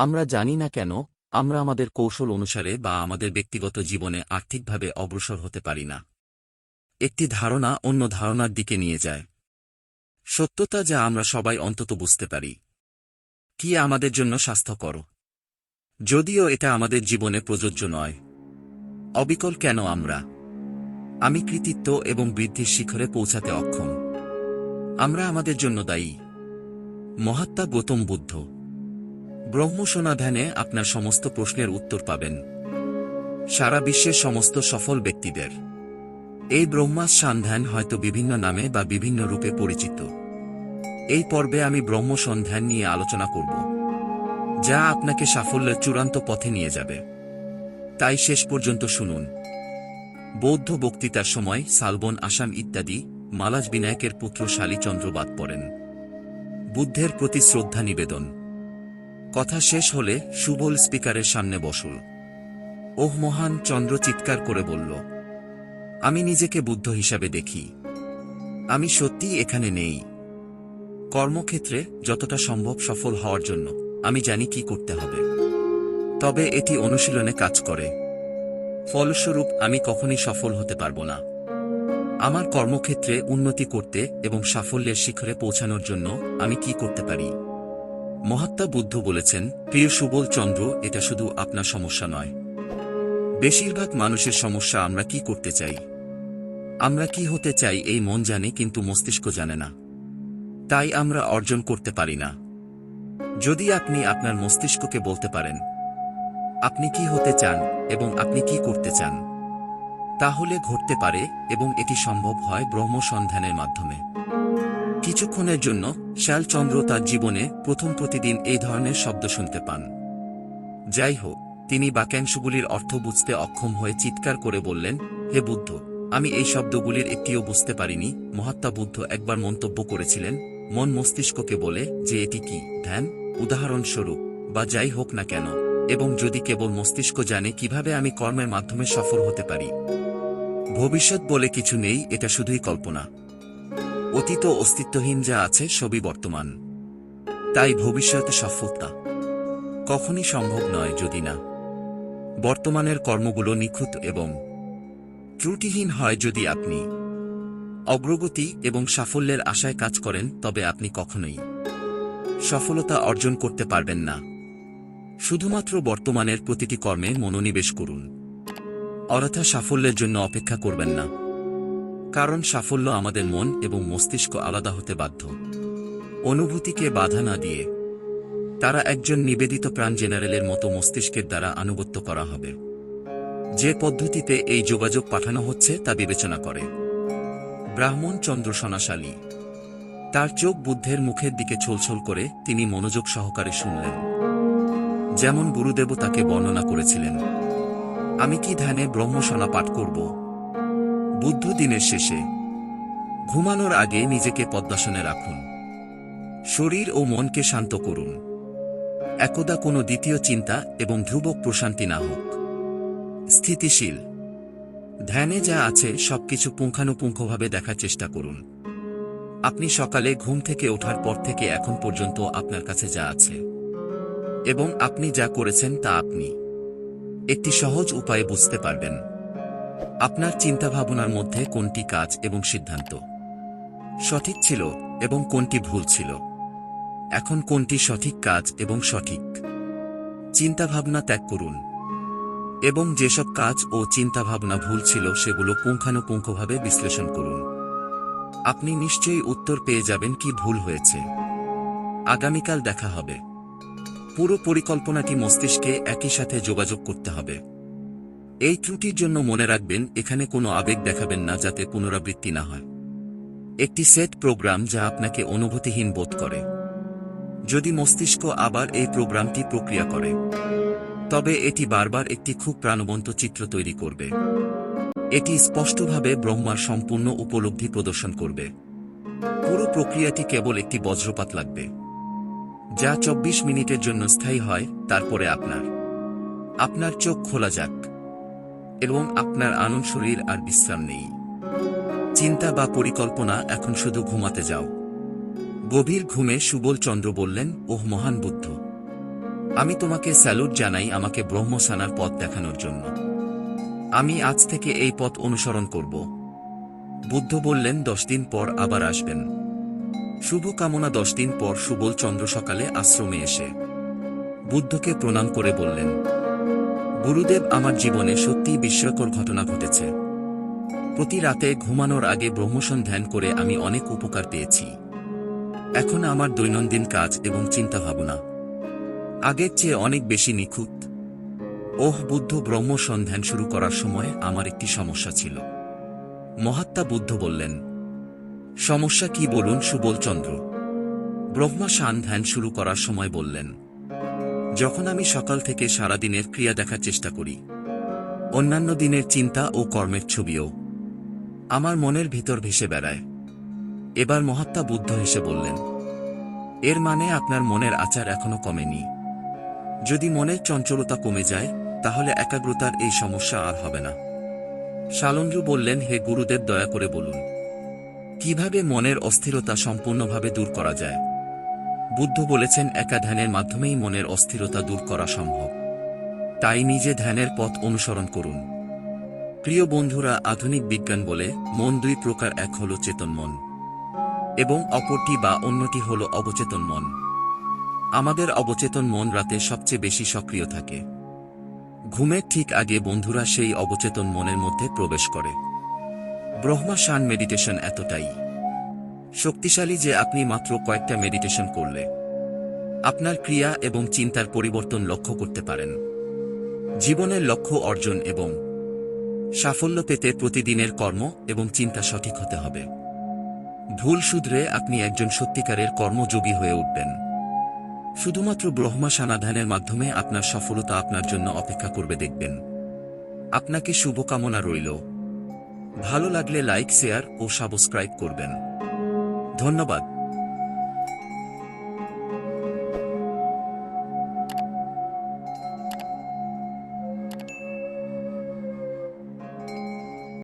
আমরা জানি না কেন, আমরা আমাদের কৌশল অনুসারে বা আমাদের ব্যক্তিগত জীবনে আর্থিকভাবে অগ্রসর হতে পারি না। একটি ধারণা অন্য ধারণার দিকে নিয়ে যায়। সত্যতা যা আমরা সবাই অন্তত বুঝতে পারি। কি আমাদের জন্য স্বাস্থ্যকর? যদিও এটা আমাদের জীবনে প্রযোজ্য নয়। অবিকল কেন আমরা? আমি কৃতিত্ব এবং বৃদ্ধির শিখরে পৌঁছাতে অক্ষম। আমরা আমাদের জন্য দায়ী। মহাত্মা গৌতম বুদ্ধ। ব্রহ্মসোনা ধ্যানে আপনার সমস্ত প্রশ্নের উত্তর পাবেন। সারা বিশ্বের সমস্ত সফল ব্যক্তিদের। এই ব্রহ্মাস সন্ধ্যান হয়তো বিভিন্ন নামে বা বিভিন্ন রূপে পরিচিত। এই পর্বে আমি ব্রহ্ম সন্ধ্যান নিয়ে আলোচনা করব, যা আপনাকে সাফল্যের চূড়ান্ত পথে নিয়ে যাবে। তাই শেষ পর্যন্ত শুনুন। বৌদ্ধ বক্তৃতার সময় সালবন আসাম ইত্যাদি মালাজ বিনায়কের পুত্র শালীচন্দ্র বাদ পড়েন। বুদ্ধের প্রতি শ্রদ্ধা নিবেদন। কথা শেষ হলে সুবল স্পিকারের সামনে বসুল। ওহ মহান, চন্দ্র চিৎকার করে বলল, আমি নিজেকে বুদ্ধ হিসাবে দেখি। আমি সত্যিই এখানে নেই। কর্মক্ষেত্রে যতটা সম্ভব সফল হওয়ার জন্য আমি জানি কি করতে হবে। তবে এটি অনুশীলনে কাজ করে। ফলস্বরূপ, আমি কখনই সফল হতে পারব না। আমার কর্মক্ষেত্রে উন্নতি করতে এবং সাফল্যের শিখরে পৌঁছানোর জন্য আমি কি করতে পারি? মহাত্মা বুদ্ধ বলেছেন, প্রিয় সুবল চন্দ্র, এটা শুধু আপনার সমস্যা নয়। বেশিরভাগ মানুষের সমস্যা আমরা কি করতে চাই? আমরা কি হতে চাই এই মন জানে কিন্তু মস্তিষ্ক জানে না। তাই আমরা অর্জন করতে পারি না। যদি আপনি আপনার মস্তিষ্ককে বলতে পারেন, আপনি কি হতে চান এবং আপনি কি করতে চান? তাহলে ঘটতে পারে এবং এটি সম্ভব হয় ব্রহ্ম সন্ধানের মাধ্যমে। কিছুক্ষণের জন্য শ্যালচন্দ্র তার জীবনে প্রথম প্রতিদিন এই ধরনের শব্দ শুনতে পান। যাই হোক, তিনি বাক্যাংশগুলির অর্থ বুঝতে অক্ষম হয়ে চিৎকার করে বললেন, হে বুদ্ধ, আমি এই শব্দগুলির একটিও বুঝতে পারিনি। মহাত্মা বুদ্ধ একবার মন্তব্য করেছিলেন, মন মস্তিষ্ককে বলে যে এটি কি, ধ্যান? উদাহরণস্বরূপ, বা যাই হোক না কেন, এবং যদি কেবল মস্তিষ্ক জানে কীভাবে আমি কর্মের মাধ্যমে সফল হতে পারি। ভবিষ্যৎ বলে কিছু নেই, এটা শুধুই কল্পনা। অতীত অস্তিত্বহীন যা আছে, সবই বর্তমান। তাই ভবিষ্যতে সফলতা। কখনই সম্ভব নয় যদি না। বর্তমানের কর্মগুলো নিখুঁত এবং ত্রুটিহীন হয় যদি আপনি অগ্রগতি এবং সাফল্যের আশায় কাজ করেন, তবে আপনি কখনোই সফলতা অর্জন করতে পারবেন না। শুধুমাত্র বর্তমানের প্রতিটি কর্মে মনোনিবেশ করুন। অযথা সাফল্যের জন্য অপেক্ষা করবেন না। কারণ সাফল্য আমাদের মন এবং মস্তিষ্ক আলাদা হতে বাধ্য। অনুভূতিকে বাধা না দিয়ে তারা একজন নিবেদিত প্রাণ জেনারেলের মতো মস্তিষ্কের দ্বারা আনুগত্য করা হবে। যে পদ্ধতিতে এই যোগাযোগ পাঠানো হচ্ছে তা বিবেচনা করে। ব্রাহ্মণ চন্দ্র সনাশালী। তার চোখ বুদ্ধের মুখের দিকে ছলছল করে তিনি মনোযোগ সহকারে শুনলেন। যেমন গুরুদেব তাকে বর্ণনা করেছিলেন, আমি কি ধ্যানে ব্রহ্মসনা পাঠ করব? বুদ্ধ দিনের শেষে। ঘুমানোর আগে নিজেকে পদ্মাসনে রাখুন। শরীর ও মনকে শান্ত করুন। একদা কোনো দ্বিতীয় চিন্তা এবং ধ্রুবক প্রশান্তি না হোক। স্থিতিশীল। ধ্যানে যা আছে সবকিছু পুঙ্খানুপুঙ্খভাবে দেখার চেষ্টা করুন। আপনি সকালে ঘুম থেকে ওঠার পর থেকে এখন পর্যন্ত আপনার কাছে যা আছে। এবং আপনি যা করেছেন তা আপনি। একটি সহজ উপায়ে বুঝতে পারবেন। আপনার চিন্তাভাবনার মধ্যে কোনটি কাজ এবং সিদ্ধান্ত? সঠিক ছিল এবং কোনটি ভুল ছিল? এখন কোনটি সঠিক কাজ এবং সঠিক? চিন্তাভাবনা ত্যাগ করুন। এবং যেসব কাজ ও চিন্তাভাবনা ভুল ছিল সেগুলো পুঙ্খানুপুঙ্খভাবে বিশ্লেষণ করুন। আপনি নিশ্চয়ই উত্তর পেয়ে যাবেন কি ভুল হয়েছে। আগামীকাল দেখা হবে। পুরো পরিকল্পনাটি মস্তিষ্কে একই সাথে যোগাযোগ করতে হবে। এই ত্রুটির জন্য মনে রাখবেন, এখানে কোনো আবেগ দেখাবেন না যাতে পুনরাবৃত্তি না হয়। একটি সেট প্রোগ্রাম যা আপনাকে অনুভূতিহীন বোধ করে। যদি মস্তিষ্ক আবার এই প্রোগ্রামটি প্রক্রিয়া করে, তবে এটি বারবার একটি খুব প্রাণবন্ত চিত্র তৈরি করবে। এটি স্পষ্টভাবে ব্রহ্মার সম্পূর্ণ উপলব্ধি প্রদর্শন করবে। পুরো প্রক্রিয়াটি কেবল একটি বজ্রপাত লাগবে, যা চব্বিশ মিনিটের জন্য স্থায়ী হয়, তারপরে আপনার। আপনার চোখ খোলা যাক। এবং আপনার আনন্দ শরীর আর বিশ্রাম নেই। চিন্তা বা পরিকল্পনা এখন শুধু ঘুমাতে যাও। গভীর ঘুমে সুবল চন্দ্র বললেন, ওহ, মহান বুদ্ধ! আমি তোমাকে স্যালুট জানাই আমাকে ব্রহ্মসানার পথ দেখানোর জন্য। আমি আজ থেকে এই পথ অনুসরণ করব। বুদ্ধ বললেন, দশ দিন পর আবার আসবেন। শুভ কামনা দশ দিন পর সুবল চন্দ্র সকালে আশ্রমে এসে বুদ্ধকে প্রণাম করে বললেন গুরুদেব আমার জীবনে সত্যিই বিস্ময়কর ঘটনা ঘটেছে। প্রতি রাতে ঘুমানোর আগে ব্রহ্মসন ধ্যান করে আমি অনেক উপকার পেয়েছি। এখন আমার দৈনন্দিন কাজ এবং চিন্তাভাবনা। আগের চেয়ে অনেক বেশি নিখুঁত। ওহ, বুদ্ধ ব্রহ্ম সন্ধান শুরু করার সময় আমার একটি সমস্যা ছিল। মহাত্মা বুদ্ধ বললেন, সমস্যা কি বলুন, সুবলচন্দ্র? ব্রহ্মা সান ধ্যান শুরু করার সময় বললেন যখন আমি সকাল থেকে সারাদিনের ক্রিয়া দেখার চেষ্টা করি, অন্যান্য দিনের চিন্তা ও কর্মের ছবিও আমার মনের ভিতর ভেসে বেড়ায়। এবার মহাত্মা বুদ্ধ হেসে বললেন, এর মানে আপনার মনের আচার এখনও কমেনি। যদি মনের চঞ্চলতা কমে যায়, তাহলে একাগ্রতার এই সমস্যা আর হবে না। শালন্দ্রু বললেন, হে গুরুদেব, দয়া করে বলুন, কীভাবে মনের অস্থিরতা সম্পূর্ণভাবে দূর করা যায়? বুদ্ধ বলেছেন, একা ধ্যানের মাধ্যমেই মনের অস্থিরতা দূর করা সম্ভব। তাই নিজে ধ্যানের পথ অনুসরণ করুন। প্রিয় বন্ধুরা, আধুনিক বিজ্ঞান বলে মন দুই প্রকার, এক হল চেতন মন এবং অপরটি বা অন্যটি হল অবচেতন মন। আমাদের অবচেতন মন রাতে সবচেয়ে বেশি সক্রিয় থাকে। ঘুমের ঠিক আগে বন্ধুরা সেই অবচেতন মনের মধ্যে প্রবেশ করে। ব্রহ্মা শান মেডিটেশন এতটাই। শক্তিশালী যে আপনি মাত্র কয়েকটা মেডিটেশন করলে আপনার ক্রিয়া এবং চিন্তার পরিবর্তন লক্ষ্য করতে পারেন। জীবনের লক্ষ্য অর্জন এবং সাফল্য পেতে প্রতিদিনের কর্ম এবং চিন্তা সঠিক হতে হবে। ভুল শুধরে আপনি একজন সত্যিকারের কর্মযোগী হয়ে উঠবেন। শুধুমাত্র ব্রহ্মা সানাধানের মাধ্যমে আপনার সফলতা আপনার জন্য অপেক্ষা করবে দেখবেন। আপনাকে শুভকামনা রইল। ভালো লাগলে লাইক শেয়ার ও সাবস্ক্রাইব করবেন। ধন্যবাদ।